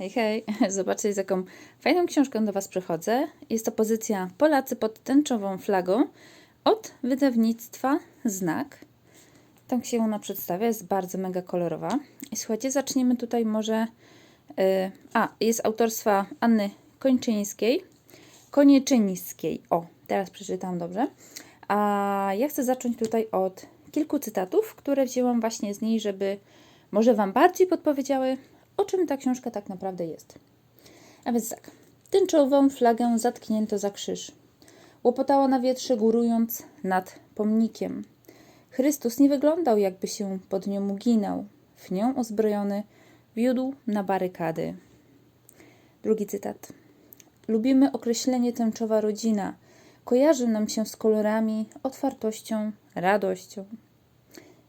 Hej, hej, zobaczcie z jaką fajną książką do Was przychodzę. Jest to pozycja Polacy pod tęczową flagą od wydawnictwa Znak. Tak się ona przedstawia, jest bardzo mega kolorowa. I słuchajcie, zaczniemy tutaj może... Yy, a, jest autorstwa Anny Kończyńskiej. Konieczyńskiej. O, teraz przeczytam dobrze. A ja chcę zacząć tutaj od kilku cytatów, które wzięłam właśnie z niej, żeby może Wam bardziej podpowiedziały, o czym ta książka tak naprawdę jest. A więc tak. Tęczową flagę zatknięto za krzyż. Łopotało na wietrze, górując nad pomnikiem. Chrystus nie wyglądał, jakby się pod nią uginał. W nią uzbrojony wiódł na barykady. Drugi cytat. Lubimy określenie tęczowa rodzina. Kojarzy nam się z kolorami, otwartością, radością.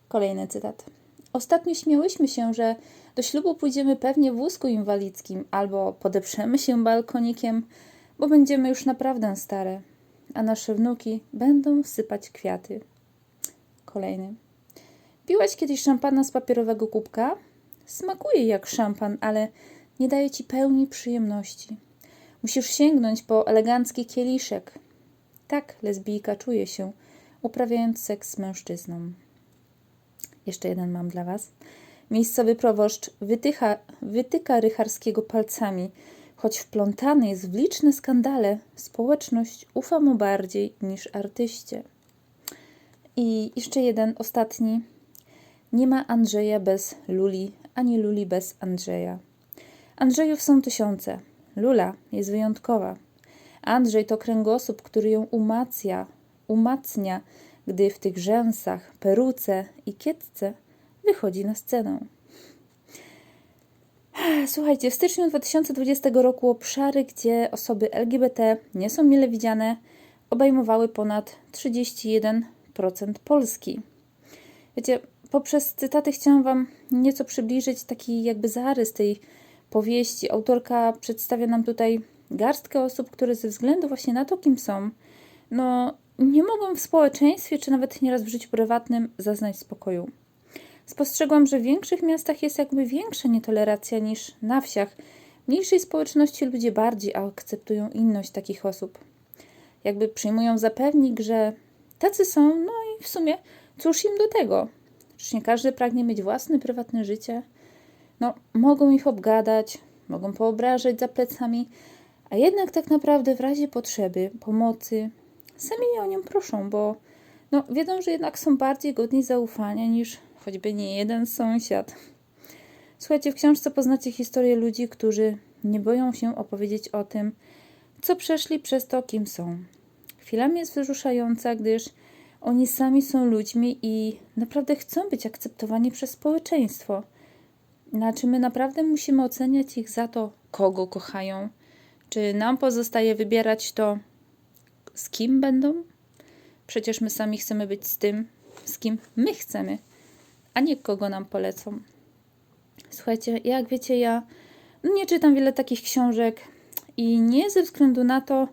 Kolejny cytat. Ostatnio śmiałyśmy się, że do ślubu pójdziemy pewnie w wózku inwalidzkim albo podeprzemy się balkonikiem, bo będziemy już naprawdę stare, a nasze wnuki będą sypać kwiaty. Kolejny. Piłaś kiedyś szampana z papierowego kubka? Smakuje jak szampan, ale nie daje ci pełni przyjemności. Musisz sięgnąć po elegancki kieliszek. Tak lesbijka czuje się, uprawiając seks z mężczyzną. Jeszcze jeden mam dla Was. Miejscowy proboszcz wytycha, wytyka Rycharskiego palcami. Choć wplątany jest w liczne skandale, społeczność ufa mu bardziej niż artyście. I jeszcze jeden, ostatni. Nie ma Andrzeja bez Luli, ani Luli bez Andrzeja. Andrzejów są tysiące. Lula jest wyjątkowa. Andrzej to kręgosłup, który ją umacnia, umacnia, gdy w tych rzęsach, peruce i kietce wychodzi na scenę. Słuchajcie, w styczniu 2020 roku obszary, gdzie osoby LGBT nie są mile widziane, obejmowały ponad 31% Polski. Wiecie, poprzez cytaty chciałam Wam nieco przybliżyć taki jakby zarys tej powieści. Autorka przedstawia nam tutaj garstkę osób, które ze względu właśnie na to, kim są, no nie mogą w społeczeństwie, czy nawet nieraz w życiu prywatnym zaznać spokoju. Spostrzegłam, że w większych miastach jest jakby większa nietoleracja niż na wsiach. W mniejszej społeczności ludzie bardziej akceptują inność takich osób. Jakby przyjmują za pewnik, że tacy są, no i w sumie cóż im do tego? Czyż nie każdy pragnie mieć własne, prywatne życie? No, mogą ich obgadać, mogą poobrażać za plecami, a jednak tak naprawdę w razie potrzeby, pomocy, sami o nią proszą, bo no, wiedzą, że jednak są bardziej godni zaufania niż choćby nie jeden sąsiad. Słuchajcie, w książce poznacie historię ludzi, którzy nie boją się opowiedzieć o tym, co przeszli przez to, kim są. Chwilami jest wzruszająca, gdyż oni sami są ludźmi i naprawdę chcą być akceptowani przez społeczeństwo. Znaczy, my naprawdę musimy oceniać ich za to, kogo kochają. Czy nam pozostaje wybierać to, z kim będą? Przecież my sami chcemy być z tym, z kim my chcemy, a nie kogo nam polecą. Słuchajcie, jak wiecie, ja nie czytam wiele takich książek i nie ze względu na to,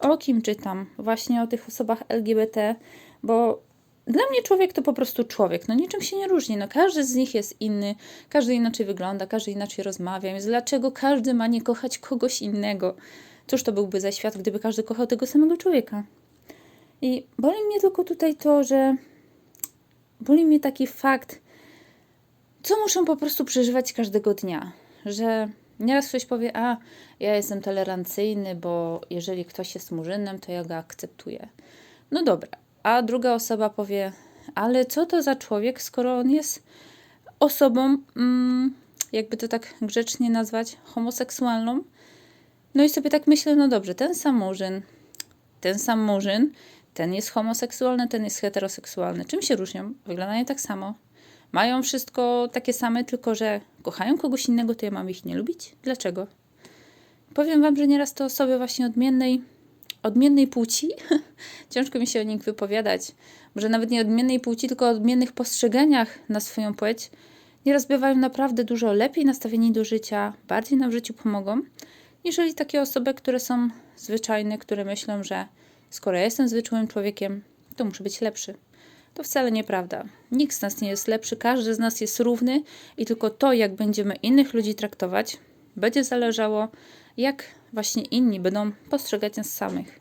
o kim czytam, właśnie o tych osobach LGBT, bo dla mnie człowiek to po prostu człowiek. No niczym się nie różni. No każdy z nich jest inny, każdy inaczej wygląda, każdy inaczej rozmawia. Więc dlaczego każdy ma nie kochać kogoś innego? Cóż to byłby za świat, gdyby każdy kochał tego samego człowieka? I boli mnie tylko tutaj to, że boli mnie taki fakt, co muszą po prostu przeżywać każdego dnia. Że nieraz ktoś powie, a ja jestem tolerancyjny, bo jeżeli ktoś jest murzynem, to ja go akceptuję. No dobra, a druga osoba powie, ale co to za człowiek, skoro on jest osobą, mm, jakby to tak grzecznie nazwać, homoseksualną? No i sobie tak myślę, no dobrze, ten sam murzyn, ten sam murzyn, ten jest homoseksualny, ten jest heteroseksualny. Czym się różnią? Wyglądają tak samo. Mają wszystko takie same, tylko że kochają kogoś innego, to ja mam ich nie lubić? Dlaczego? Powiem Wam, że nieraz to osoby właśnie odmiennej, odmiennej płci, ciężko mi się o nich wypowiadać, może nawet nie odmiennej płci, tylko odmiennych postrzeganiach na swoją płeć, nieraz bywają naprawdę dużo lepiej nastawieni do życia, bardziej nam w życiu pomogą, niżeli takie osoby, które są zwyczajne, które myślą, że skoro ja jestem zwyczajnym człowiekiem, to muszę być lepszy. To wcale nieprawda. Nikt z nas nie jest lepszy, każdy z nas jest równy i tylko to, jak będziemy innych ludzi traktować, będzie zależało, jak właśnie inni będą postrzegać nas samych.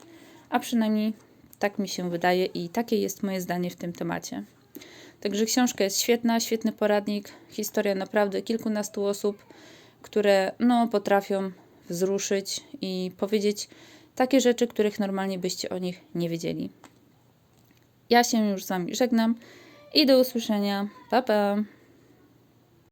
A przynajmniej tak mi się wydaje i takie jest moje zdanie w tym temacie. Także książka jest świetna, świetny poradnik, historia naprawdę kilkunastu osób, które no, potrafią wzruszyć i powiedzieć takie rzeczy, których normalnie byście o nich nie wiedzieli. Ja się już z Wami żegnam i do usłyszenia. Pa, pa!